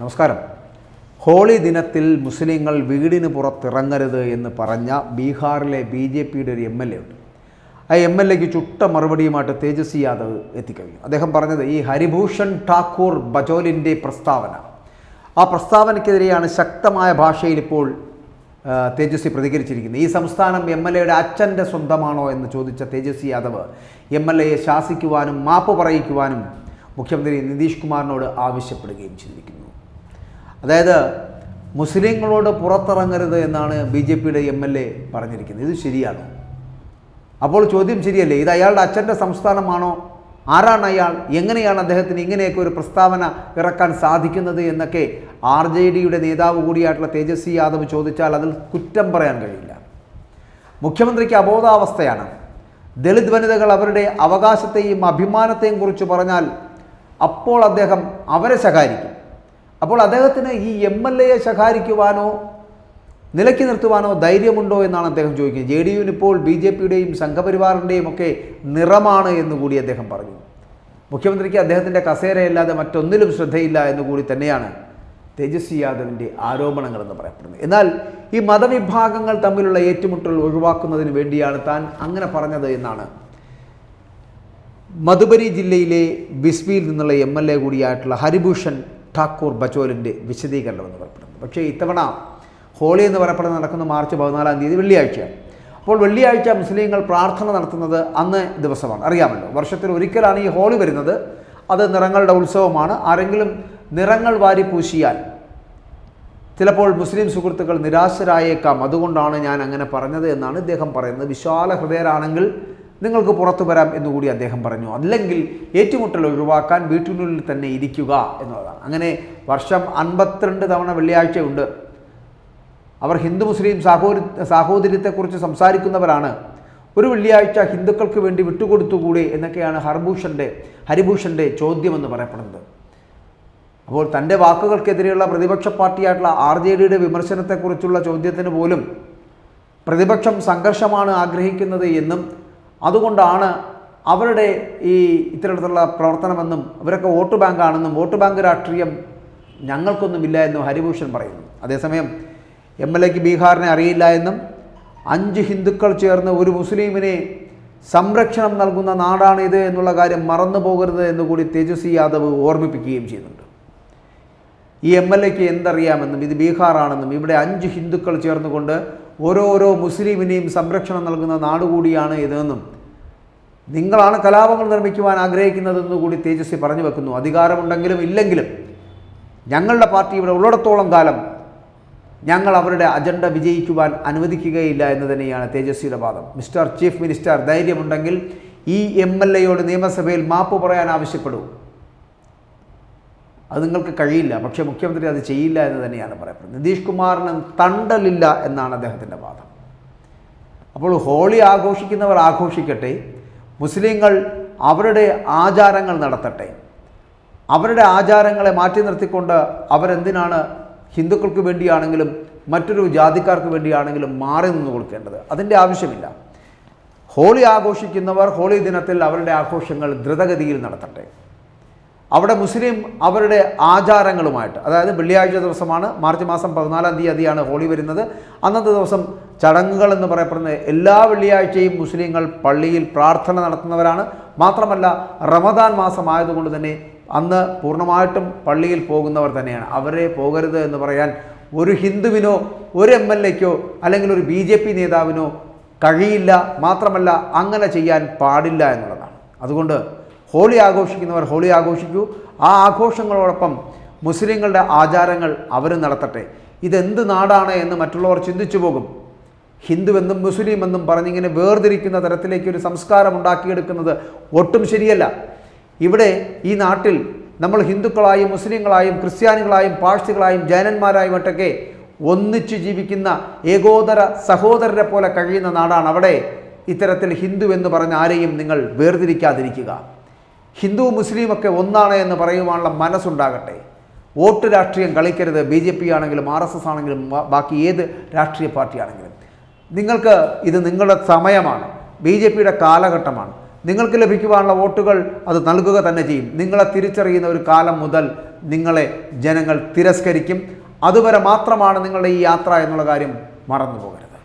നമസ്കാരം. ഹോളി ദിനത്തിൽ മുസ്ലിങ്ങൾ വീടിന് പുറത്തിറങ്ങരുത് എന്ന് പറഞ്ഞ ബീഹാറിലെ ബി ജെ പിയുടെ ഒരു എം എൽ എ ഉണ്ട്. ആ എം എൽ എക്ക് ചുട്ട മറുപടിയുമായിട്ട് തേജസ്വി യാദവ് എത്തിക്കഴിഞ്ഞു. അദ്ദേഹം പറഞ്ഞത് ഈ ഹരിഭൂഷൺ ഠാക്കൂർ ബജോലിന്റെ പ്രസ്താവന. ആ പ്രസ്താവനയ്ക്കെതിരെയാണ് ശക്തമായ ഭാഷയിൽ ഇപ്പോൾ തേജസ്വി പ്രതികരിച്ചിരിക്കുന്നത്. ഈ സംസ്ഥാനം എം എൽ എയുടെ അച്ഛന്റെ സ്വന്തമാണോ എന്ന് ചോദിച്ച തേജസ്വി യാദവ് എം എൽ എയെ ശാസിക്കുവാനും മാപ്പ് പറയിക്കുവാനും മുഖ്യമന്ത്രി നിതീഷ് കുമാറിനോട് ആവശ്യപ്പെടുകയും ചെയ്തിരിക്കുന്നു. അതായത് മുസ്ലിങ്ങളോട് പുറത്തിറങ്ങരുത് എന്നാണ് ബി ജെ പിയുടെ എം എൽ എ പറഞ്ഞിരിക്കുന്നത്. ഇത് ശരിയാണോ? അപ്പോൾ ചോദ്യം ശരിയല്ലേ? ഇത് അയാളുടെ അച്ഛന്റെ സംസ്ഥാനമാണോ? ആരാണ് അയാൾ? എങ്ങനെയാണ് അദ്ദേഹത്തിന് ഇങ്ങനെയൊക്കെ ഒരു പ്രസ്താവന ഇറക്കാൻ സാധിക്കുന്നത് എന്നൊക്കെ ആർ ജെ ഡിയുടെ നേതാവ് കൂടിയായിട്ടുള്ള തേജസ്വി യാദവ് ചോദിച്ചാൽ അതിൽ കുറ്റം പറയാൻ കഴിയില്ല. മുഖ്യമന്ത്രിക്ക് അബോധാവസ്ഥയാണ്. ദളിത് വനിതകൾ അവരുടെ അവകാശത്തെയും അഭിമാനത്തെയും കുറിച്ച് പറഞ്ഞാൽ അപ്പോൾ അദ്ദേഹം അവരെ ശകാരിക്കും. അപ്പോൾ അദ്ദേഹത്തിന് ഈ എം എൽ എയെ ശകാരിക്കുവാനോ നിലയ്ക്ക് നിർത്തുവാനോ ധൈര്യമുണ്ടോ എന്നാണ് അദ്ദേഹം ചോദിക്കുന്നത്. ജെ ഡി യുവിന് ഇപ്പോൾ ബി ജെ പിയുടെയും സംഘപരിവാറിന്റെയും ഒക്കെ നിറമാണ് എന്നുകൂടി അദ്ദേഹം പറഞ്ഞു. മുഖ്യമന്ത്രിക്ക് അദ്ദേഹത്തിന്റെ കസേരയല്ലാതെ മറ്റൊന്നിലും ശ്രദ്ധയില്ല എന്നുകൂടി തന്നെയാണ് തേജസ്വി യാദവിന്റെ ആരോപണങ്ങളെന്ന് പറയപ്പെടുന്നത്. എന്നാൽ ഈ മതവിഭാഗങ്ങൾ തമ്മിലുള്ള ഏറ്റുമുട്ടൽ ഒഴിവാക്കുന്നതിന് വേണ്ടിയാണ് താൻ അങ്ങനെ പറഞ്ഞത് എന്നാണ് മധുബരി ജില്ലയിലെ ബിസ്ബിയിൽ നിന്നുള്ള എം എൽ എ കൂടിയായിട്ടുള്ള ഹരിഭൂഷൺ ഠാക്കൂർ ബച്ചോലിന്റെ വിശദീകരണം എന്ന് പറയപ്പെടുന്നത് പക്ഷേ ഇത്തവണ ഹോളി എന്ന് പറയപ്പെടുന്നത് നടക്കുന്ന മാർച്ച് പതിനാലാം തീയതി വെള്ളിയാഴ്ചയാണ്. അപ്പോൾ വെള്ളിയാഴ്ച മുസ്ലിങ്ങൾ പ്രാർത്ഥന നടത്തുന്നത് അന്ന് ദിവസമാണ്. അറിയാമല്ലോ വർഷത്തിൽ ഒരിക്കലാണ് ഈ ഹോളി വരുന്നത്. അത് നിറങ്ങളുടെ ഉത്സവമാണ്. ആരെങ്കിലും നിറങ്ങൾ വാരി പൂശിയാൽ ചിലപ്പോൾ മുസ്ലിം സുഹൃത്തുക്കൾ നിരാശരായേക്കാം. അതുകൊണ്ടാണ് ഞാൻ അങ്ങനെ പറഞ്ഞത് എന്നാണ് ഇദ്ദേഹം പറയുന്നത്. വിശാല ഹൃദയരാണെങ്കിൽ നിങ്ങൾക്ക് പുറത്തു വരാം എന്നുകൂടി അദ്ദേഹം പറഞ്ഞു. അല്ലെങ്കിൽ ഏറ്റുമുട്ടൽ ഒഴിവാക്കാൻ വീട്ടിനുള്ളിൽ തന്നെ ഇരിക്കുക എന്നുള്ളതാണ്. അങ്ങനെ വർഷം അൻപത്തിരണ്ട് തവണ വെള്ളിയാഴ്ചയുണ്ട്. അവർ ഹിന്ദു മുസ്ലിം സഹോദരി സാഹോദര്യത്തെക്കുറിച്ച് സംസാരിക്കുന്നവരാണ്. ഒരു വെള്ളിയാഴ്ച ഹിന്ദുക്കൾക്ക് വേണ്ടി വിട്ടുകൊടുത്തുകൂടെ എന്നൊക്കെയാണ് ഹർഭൂഷന്റെ ഹരിഭൂഷന്റെ ചോദ്യമെന്ന് പറയപ്പെടുന്നത്. അപ്പോൾ തന്റെ വാക്കുകൾക്കെതിരെയുള്ള പ്രതിപക്ഷ പാർട്ടിയായിട്ടുള്ള ആർ ജെ ഡിയുടെ വിമർശനത്തെക്കുറിച്ചുള്ള ചോദ്യത്തിന് പോലും പ്രതിപക്ഷം സംഘർഷമാണ് ആഗ്രഹിക്കുന്നത് എന്നും അതുകൊണ്ടാണ് അവരുടെ ഈ ഇത്തരത്തിലുള്ള പ്രവർത്തനമെന്നും ഇവരൊക്കെ വോട്ട് ബാങ്കാണെന്നും വോട്ട് ബാങ്ക് രാഷ്ട്രീയം ഞങ്ങൾക്കൊന്നുമില്ല എന്നും ഹരിഭൂഷൺ പറയുന്നു. അതേസമയം എം എൽ എക്ക് ബീഹാറിനെ അറിയില്ല എന്നും അഞ്ച് ഹിന്ദുക്കൾ ചേർന്ന് ഒരു മുസ്ലിമിനെ സംരക്ഷണം നൽകുന്ന നാടാണിത് എന്നുള്ള കാര്യം മറന്നു പോകരുത് എന്നുകൂടി തേജസ്വി യാദവ് ഓർമ്മിപ്പിക്കുകയും ചെയ്യുന്നുണ്ട്. ഈ എം എൽ എക്ക് എന്തറിയാമെന്നും ഇത് ബീഹാറാണെന്നും ഇവിടെ അഞ്ച് ഹിന്ദുക്കൾ ചേർന്നുകൊണ്ട് ഓരോരോ മുസ്ലിമിനെയും സംരക്ഷണം നൽകുന്ന നാടുകൂടിയാണ് ഇതെന്നും നിങ്ങളാണ് കലാപങ്ങൾ നിർമ്മിക്കുവാൻ ആഗ്രഹിക്കുന്നതെന്ന് കൂടി തേജസ്വി പറഞ്ഞു വെക്കുന്നു. അധികാരമുണ്ടെങ്കിലും ഇല്ലെങ്കിലും ഞങ്ങളുടെ പാർട്ടി ഇവിടെ ഉള്ളിടത്തോളം കാലം ഞങ്ങൾ അവരുടെ അജണ്ട വിജയിക്കുവാൻ അനുവദിക്കുകയില്ല എന്ന് തന്നെയാണ് തേജസ്വിയുടെ വാദം. മിസ്റ്റർ ചീഫ് മിനിസ്റ്റർ ധൈര്യമുണ്ടെങ്കിൽ ഈ എം എൽ എയോട് നിയമസഭയിൽ മാപ്പ് പറയാൻ ആവശ്യപ്പെടൂ. അത് നിങ്ങൾക്ക് കഴിയില്ല പക്ഷേ മുഖ്യമന്ത്രി അത് ചെയ്യില്ല എന്ന് തന്നെയാണ് പറയപ്പെടുന്നത്. നിതീഷ് കുമാറിന് തണ്ടലില്ല എന്നാണ് അദ്ദേഹത്തിന്റെ വാദം. അപ്പോൾ ഹോളി ആഘോഷിക്കുന്നവർ ആഘോഷിക്കട്ടെ മുസ്ലിങ്ങൾ അവരുടെ ആചാരങ്ങൾ നടത്തട്ടെ. അവരുടെ ആചാരങ്ങളെ മാറ്റി നിർത്തിക്കൊണ്ട് അവരെന്തിനാണ് ഹിന്ദുക്കൾക്ക് വേണ്ടിയാണെങ്കിലും മറ്റൊരു ജാതിക്കാർക്ക് വേണ്ടിയാണെങ്കിലും മാറി നിന്ന് കൊടുക്കേണ്ടത് അതിന്റെ ആവശ്യമില്ല. ഹോളി ആഘോഷിക്കുന്നവർ ഹോളി ദിനത്തിൽ അവരുടെ ആഘോഷങ്ങൾ ദ്രുതഗതിയിൽ നടത്തട്ടെ. അവിടെ മുസ്ലിം അവരുടെ ആചാരങ്ങളുമായിട്ട് അതായത് വെള്ളിയാഴ്ച ദിവസമാണ് മാർച്ച് മാസം പതിനാലാം തീയതിയാണ് ഹോളി വരുന്നത്. അന്നത്തെ ദിവസം ചടങ്ങുകൾ എന്ന് പറയപ്പെടുന്ന എല്ലാ വെള്ളിയാഴ്ചയും മുസ്ലിങ്ങൾ പള്ളിയിൽ പ്രാർത്ഥന നടത്തുന്നവരാണ്. മാത്രമല്ല റമദാൻ മാസമായതുകൊണ്ട് തന്നെ അന്ന് പൂർണമായിട്ടും പള്ളിയിൽ പോകുന്നവർ തന്നെയാണ്. അവരെ പോകരുത് എന്ന് പറയാൻ ഒരു ഹിന്ദുവിനോ ഒരു എം എൽ എക്കോ അല്ലെങ്കിൽ ഒരു ബി ജെ പി നേതാവിനോ കഴിയില്ല. മാത്രമല്ല അങ്ങനെ ചെയ്യാൻ പാടില്ല എന്നുള്ളതാണ്. അതുകൊണ്ട് ഹോളി ആഘോഷിക്കുന്നവർ ഹോളി ആഘോഷിക്കൂ. ആ ആഘോഷങ്ങളോടൊപ്പം മുസ്ലിങ്ങളുടെ ആചാരങ്ങൾ അവർ നടത്തട്ടെ. ഇതെന്ത് നാടാണ് എന്ന് മറ്റുള്ളവർ ചിന്തിച്ചു പോകും. ഹിന്ദുവെന്നും മുസ്ലിം എന്നും പറഞ്ഞിങ്ങനെ വേർതിരിക്കുന്ന തരത്തിലേക്ക് ഒരു സംസ്കാരം ഉണ്ടാക്കിയെടുക്കുന്നത് ഒട്ടും ശരിയല്ല. ഇവിടെ ഈ നാട്ടിൽ നമ്മൾ ഹിന്ദുക്കളായും മുസ്ലിങ്ങളായും ക്രിസ്ത്യാനികളായും പാഴ്സികളായും ജൈനന്മാരായും ഒട്ടൊക്കെ ഒന്നിച്ചു ജീവിക്കുന്ന ഏകോദര സഹോദരരെ പോലെ കഴിയുന്ന നാടാണ് അവിടെ. ഇത്തരത്തിൽ ഹിന്ദു എന്ന് പറഞ്ഞ ആരെയും നിങ്ങൾ വേർതിരിക്കാതിരിക്കുക. ഹിന്ദു മുസ്ലിം ഒക്കെ ഒന്നാണ് എന്ന് പറയുവാനുള്ള മനസ്സുണ്ടാകട്ടെ. വോട്ട് രാഷ്ട്രീയം കളിക്കരുത്. ബി ജെ പി ആണെങ്കിലും ആർ എസ് എസ് ആണെങ്കിലും ബാക്കി ഏത് രാഷ്ട്രീയ പാർട്ടിയാണെങ്കിലും. നിങ്ങൾക്ക് ഇത് നിങ്ങളുടെ സമയമാണ്. ബി ജെ പിയുടെ കാലഘട്ടമാണ്. നിങ്ങൾക്ക് ലഭിക്കുവാനുള്ള വോട്ടുകൾ അത് നൽകുക തന്നെ ചെയ്യും. നിങ്ങളെ തിരിച്ചറിയുന്ന ഒരു കാലം മുതൽ നിങ്ങളെ ജനങ്ങൾ തിരസ്കരിക്കും. അതുവരെ മാത്രമാണ് നിങ്ങളുടെ ഈ യാത്ര എന്നുള്ള കാര്യം മറന്നു പോകരുത്